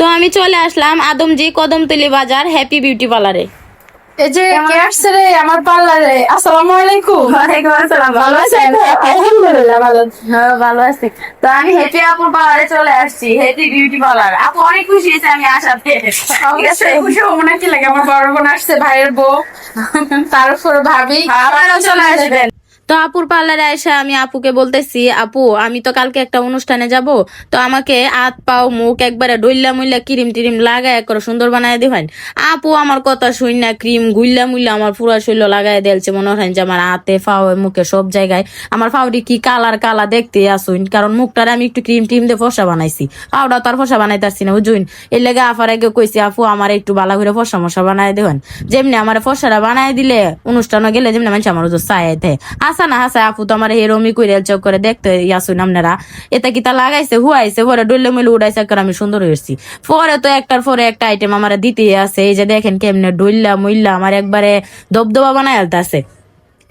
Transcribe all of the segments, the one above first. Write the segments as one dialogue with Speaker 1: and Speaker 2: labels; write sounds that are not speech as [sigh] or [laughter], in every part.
Speaker 1: তো আমি চলে আসলাম আদমজি কদমতলি বাজার হ্যাপি বিউটি পার্লারে
Speaker 2: এই যে কে আসছে রে আমার পার্লারে আসসালামু আলাইকুম।
Speaker 1: ওয়ালাইকুম আসসালাম ভালো আছেন?
Speaker 2: আলহামদুলিল্লাহ ভালো।
Speaker 1: হ্যাঁ ভালো আছি। তো আমি হ্যাপি আপুর পার্লারে চলে আসছি হ্যাপি বিউটি পার্লার আপু অনেক খুশি হয়েছে আমি আসাতে। ঠিক আছে?
Speaker 2: খুশি হব না কি লাগে? আমার বড় বোন আসছে ভাইয়ের বউ। [laughs] তার ভাবি।
Speaker 1: আপনারাও চলে আসবেন। তো আপুর পার্লারে এসে আমি আপুকে বলতেছি, আপু, আমি তো কালকে একটা অনুষ্ঠানে যাব, তো আমাকে হাত, পাও, মুখ একবারে ডইল্লা মুইল্লা ক্রিম টিরিম লাগায় করে সুন্দর বানায় দিবেন। আপু আমার কথা শুন না, ক্রিম গুইল্লা মুইল্লা আমার পুরা শরীর লাগায় দিলছে, মনে হয় যে আমার হাতে ফাও মুখে সব জায়গায়। আমার ফাউডি কি কালার কালা দেখতে আসুন কারণ মুখটারে আমি একটু ক্রিম টিম দিয়ে ফসা বানাইছি। পাউডার তো আর ফসা বানাইতাছি না বুঝুন এর লেগে আফার আগে কইছি, আপু, আমার একটু বালা করে ফসা মশা বানায় দেবেন। যেমনি আমার ফসারা বানায় দিলে, অনুষ্ঠানে গেলে যেমনি মানুষ আমার চায় হাসা না হাসা, আপু তো আমার হেরমি করে চোখ করে, দেখতে আসুন আপনারা এটা কি তা লাগাইছে, হুয়াইছে, পরে ডলে মিলে উড়াইছে করে আমি সুন্দর হয়েছি পরে তো একটার পরে একটা আইটেম আমার দিতে আছে, এই যে দেখেন কেমনে ডইল্লা মুইল্লা আমার একবারে দবদবা বানায় আছে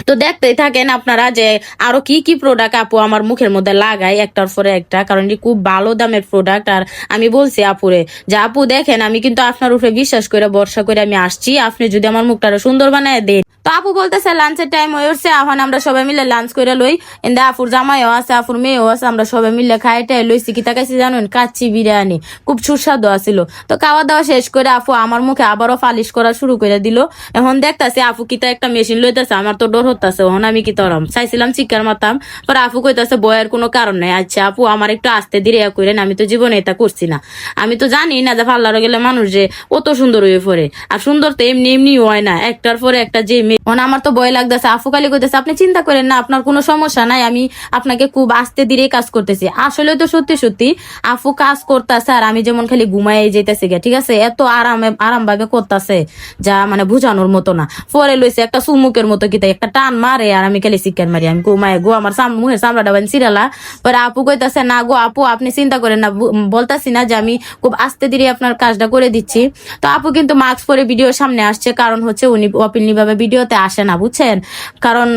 Speaker 1: তো দেখতেই থাকেন আপনারা যে আরও কি কি প্রোডাক্ট আপু আমার মুখের মধ্যে লাগাই, একটার পরে একটা, কারণ খুব ভালো দামের প্রোডাক্ট আর আমি বলছি আপুরে, যে আপু দেখেন, আমি কিন্তু আপনার উপরে বিশ্বাস করে, ভরসা করে আমি আসছি। আপনি যদি আমার মুখটা সুন্দর বানায় দেন। আপু বলতেছে লাঞ্চের টাইম হয়ে উঠছে, এখন আমরা সবাই মিলে লাঞ্চ করে লই। এন্দা আপুর জামাইও আছে, আপুর মেয়েও আছে, আমরা সবাই মিলে খাই টাই লইছি, কি তাকাইছি জানুন? কাচ্চি বিরিয়ানি, খুব সুস্বাদু আছিল। তো খাওয়া দাওয়া শেষ করে আপু আমার মুখে আবারও পালিশ করা শুরু করে দিল। এখন দেখতাছি আপু কিতা একটা মেশিন লইতেছে, আমার তো ডর হতাছে এখন আমি কি তরম? চাইছিলাম চিকার মারতাম, পর আপু কইতাছে বয়ের কোনো কারণ নাই। আচ্ছা আপু, আমার একটু আস্তে ধীরে করেন আমি তো জীবনে এটা করছি না। আমি তো জানি না যে পার্লারে গেলে মানুষ যে অত সুন্দর হয়ে পড়ে। আর সুন্দর তো এমনি এমনি হয় না, একটার পরে একটা যে মেয়ে আমার তো ভয় লাগতেছে। আফু কালি কইতেছে, আপনি চিন্তা করেন না, আপনার কোনো সমস্যা নাই, আমি আপনাকে খুব আস্তে ধীরে কাজ করতেছি। আসলে তো সত্যি সত্যি আফু কাজ করতেছে আর আমি যেমন খালি ঘুমাই যেতেছি গে ঠিক আছে? এত আরামে আরাম ভাবে করতেছে যা মানে বুঝানোর মতো না। পরে লইছে একটা সুমুকের মতো কিতা, একটা টান মারে আর আমি খালি চিকেন মারি, আমি ঘুমাই গো, আমার মুখের চামড়াটা বান সিরালা পরে আপু কইতাছে, না গো আপু, আপনি চিন্তা করেন না বলতাছি না যে আমি খুব আস্তে ধীরে আপনার কাজটা করে দিচ্ছি। তো আপু কিন্তু মাস্ক পরে ভিডিওর সামনে আসছে, কারণ হচ্ছে উনি অপিলনি ভাবে ভিডিওতে আসে না, বুঝছেন? কারণ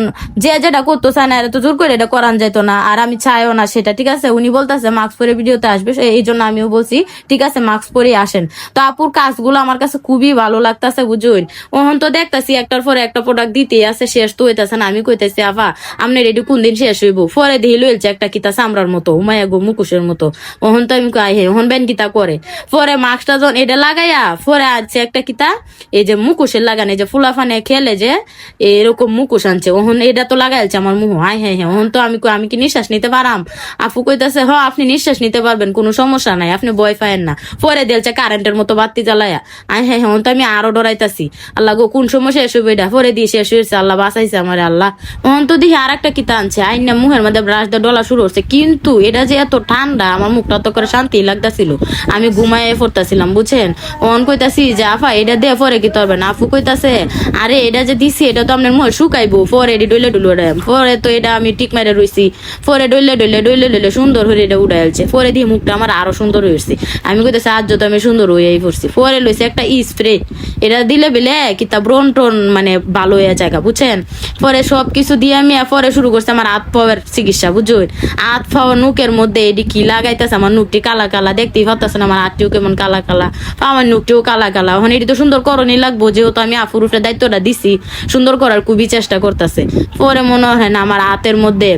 Speaker 1: যে যেটা করতো চায় না তো জোর করে এটা করান যেত না, আর আমি চাইও না সেটা, ঠিক আছে? উনি বলতেছে মাস্ক পরে ভিডিওতে আসবে। এই জন্য আমিও বলছি, ঠিক আছে মাস্ক পরে আসেন। তো আপুর কাজগুলো আমার কাছে খুবই ভালো লাগতাছে, বুঝুন? ওহন তো দেখতাছি, একটার পরে একটা প্রোডাক্ট দিতেই আছে, শেষ তো হইতাছে না। আমি কইতাছি আভা আপনি রেডি কোন দিন শেষ হইব? পরে দিয়ে লইলছে একটা কিতা চামড়ার মতো হুমায়া গো মুকুশের মতো। ওহন তো আমি কই হে, ওহন বেন কিতা করে? পরে মাস্কটা যখন এটা লাগাইয়া, পরে আছে একটা কিতা, এই যে মুকুশের লাগানো যে ফুলাফানে খেলে যে এরকম মুকুশ আনছে। ওহন এটা তো লাগাইছে আমার মুহ। হাই হ্যাঁ হ্যাঁ ওহন তো আমি আমি কি নিঃশ্বাস নিতে পারাম? আপু কইতাছে, হ, আপনি নিঃশ্বাস নিতে পারবেন, কোনো সমস্যা নাই, আপনি ভয় পায়েন না। পরে দিলছে কারেন্টের মতো বাতি জ্বালায়া। আই হ্যাঁ হ্যাঁ তো আমি আরও ডরাইতাছি। আল্লাহ গো, কোন সময় শেষ হইবে এটা? পরে দিয়ে শেষ হয়েছে আল্লাহ বাঁচাইছে আমার আল্লাহ। ওহন তো দেখি আর একটা কিতা আনছে। আইন না, মুহের মধ্যে ব্রাশ দিয়ে ডলা শুরু হচ্ছে। কিন্তু এটা যে এত ঠান্ডা, আমার মুখটা তো করে শান্তি লাগতাছিল। আমি ঘুমাইয়ে পড়তাছিলাম, বুঝছেন? ওহন কইতাছি যে, আফা, এটা দে পরে কি তরবে না? আপু কইতাছে, আরে, এটা যে দিছি এটা তো আপনার মুখ শুকাইবো। পরে এটি ডইলে ডুলে উড়াই পরে তো এটা আমি টিক মেরে রইছি। পরে ডইলে ডইলে ডইলে ডইলে সুন্দর হয়ে এটা উড়াইলছে পরে দিয়ে মুখটা আমার আরও সুন্দর হয়েছে আমি কইতাছি, আজ তো আমি সুন্দর হয়েই পড়ছি। পরে লইছে একটা স্প্রে এটা দিলে বেলে কিতা ব্রন টন মানে ভালো হয়ে জায়গা, বুঝছেন? পরে সব কিছু দিয়ে আমি পরে শুরু করছি আমার হাত পাওয়ার চিকিৎসা বুঝুন হাত পাওয়ার নুকের মধ্যে এটি কি লাগাইতেছে আমার নুকটি কালা কালা, দেখতেই পারতেছে না আমার হাতটিও কেমন কালা কালা। আমার নুকটিও কালা কালা। এখন এটি তো সুন্দর করণই লাগবো, যেহেতু আমি আফুর উপরে দায়িত্বটা দিছি। সুন্দর করার খুবই চেষ্টা করতেছে। পরে মনে হয় না আমার হাতের মধ্যে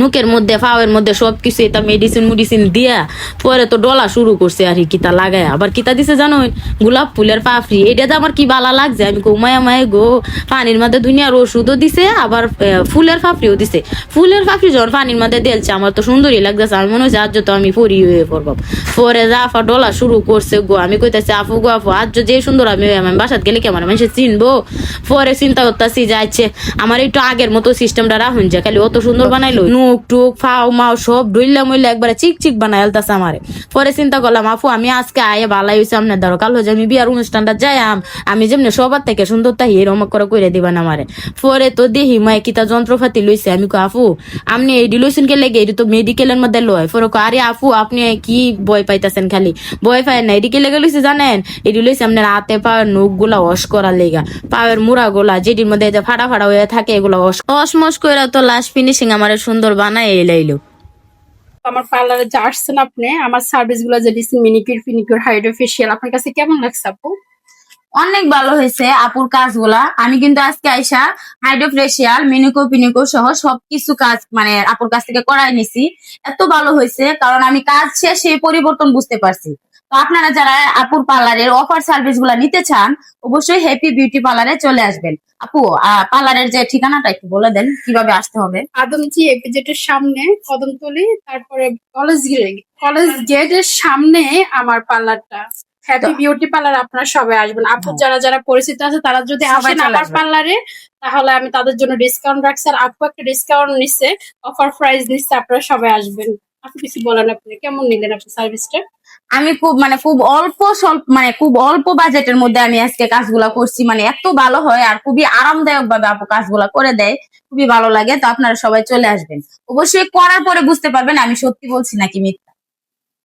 Speaker 1: নুকের মধ্যে, ফাওয়ের মধ্যে সব কিছু এটা মেডিসিন মেডিসিন দিয়া পরে তো ডলা শুরু করছে আর কি, কিতা লাগায়। আবার কিতা দিছে জানো গোলাপ ফুলের পাপড়ি? এটা তো আমার কি বালা লাগছে? আমি মায়া, মায় গো, পানির মধ্যে দুনিয়ার ওষুধও দিছে, আবার ফুলের পাপড়িও দিছে। ফুলের পাপড়ি যখন পানির মধ্যে দিলছে, আমার তো সুন্দরই লাগতেছে। আমি মনে হচ্ছে আজ তো আমি পরি হয়ে পড়ব। পরে জাফা ডলা শুরু করছে গো। আমি কইতাছি আপু গো আপু আজ যে সুন্দর আমি আমি বাসাত গেলে কেমন মানুষ চিনবো? পরে চিন্তা করতেছি যাচ্ছে আমার একটু আগের মতো সিস্টেমটা রাখুন যে, খালি অত সুন্দর বানাইলো। নুক টুক, ফাও মাও সব ডইলা মইলা একবারে চিক চিক বানাই আলতাছে আমারে। পরে চিন্তা করলাম, আপু, আমি আজকে আয়ে ভালাই হয়েছে আপনার ধরো কাল যে আমি বিয়ার অনুষ্ঠানটা যাই আমি যেমনি সবার থেকে সুন্দর তাই এরম করে করে দিবেন আমারে। পরে তো দেখি মায় কিতা যন্ত্রপাতি লইছে। আমি কো আপু, আপনি এইডি লইছেন কে লেগে এটি তো মেডিকেলের মধ্যে লয়? পরে কো আরে আপু, আপনি কি ভয় পাইতাছেন খালি? ভয় পায় না এদিকে লেগে লইছে জানেন? এটি লইছে আপনার হাতে পায়ের নখগুলা ওয়াশ করার লেগা। পায়ের মুড়া গুলা যেটির মধ্যে ফাটা ফাটা হয়ে থাকে এগুলো অসমস করে তো লাস্ট ফিনিশিং আমার সুন্দর বানায় এই
Speaker 2: তো আমার পার্লারে যা আসছেন আপনি, আমার সার্ভিসগুলো যে দিচ্ছেন মিনিকিউর ফিনিকিউর হাইড্রো ফেশিয়াল আপনার কাছে কেমন লাগছে আপু?
Speaker 1: অনেক ভালো হয়েছে আপুর কাজগুলা। আমি কিন্তু আজকে আইসা হাইড্রোফ্রেশিয়াল মিনিকো পিনিকো সহ সবকিছু কাজ মানে আপুর কাছ থেকে করাই নিছি। এত ভালো হয়েছে, কারণ আমি কাজ শেষে পরিবর্তন বুঝতে পারছি। তো আপনারা যারা আপুর পার্লারের অফার সার্ভিসগুলা নিতে চান, অবশ্যই হ্যাপি বিউটি পার্লারে চলে আসবেন। আপু পার্লারের যে ঠিকানাটা একটু বলে দেন, কীভাবে আসতে হবে?
Speaker 2: আদমজি এপিজেটের সামনে, কদমতলি, তারপরে কলেজ গেট, কলেজ গেটের সামনে আমার পার্লারটা হ্যাপি বিউটি পার্লার আপনারা সবাই আসবেন। আপু। যারা যারা পরিচিত আছে তারা যদি আসেন আমার পার্লারে তাহলে আমি তাদের জন্য ডিসকাউন্ট রাখছি। আর আপু একটা ডিসকাউন্ট নিচ্ছে অফার প্রাইস দিচ্ছে আপনারা সবাই আসবেন। আপনি কিছু বলেন আপনি কেমন নিলেন আপনি সার্ভিসটা
Speaker 1: আমি খুব মানে খুব অল্প স্বল্প মানে খুব অল্প বাজেটের মধ্যে আমি আজকে কাজগুলা করছি। মানে এত ভালো হয় আর খুবই আরামদায়ক ভাবে আপু কাজগুলা করে দেয়। খুবই ভালো লাগে। তো আপনারা সবাই চলে আসবেন। অবশ্যই করার পরে বুঝতে পারবেন আমি সত্যি বলছি নাকি মিথ্যা।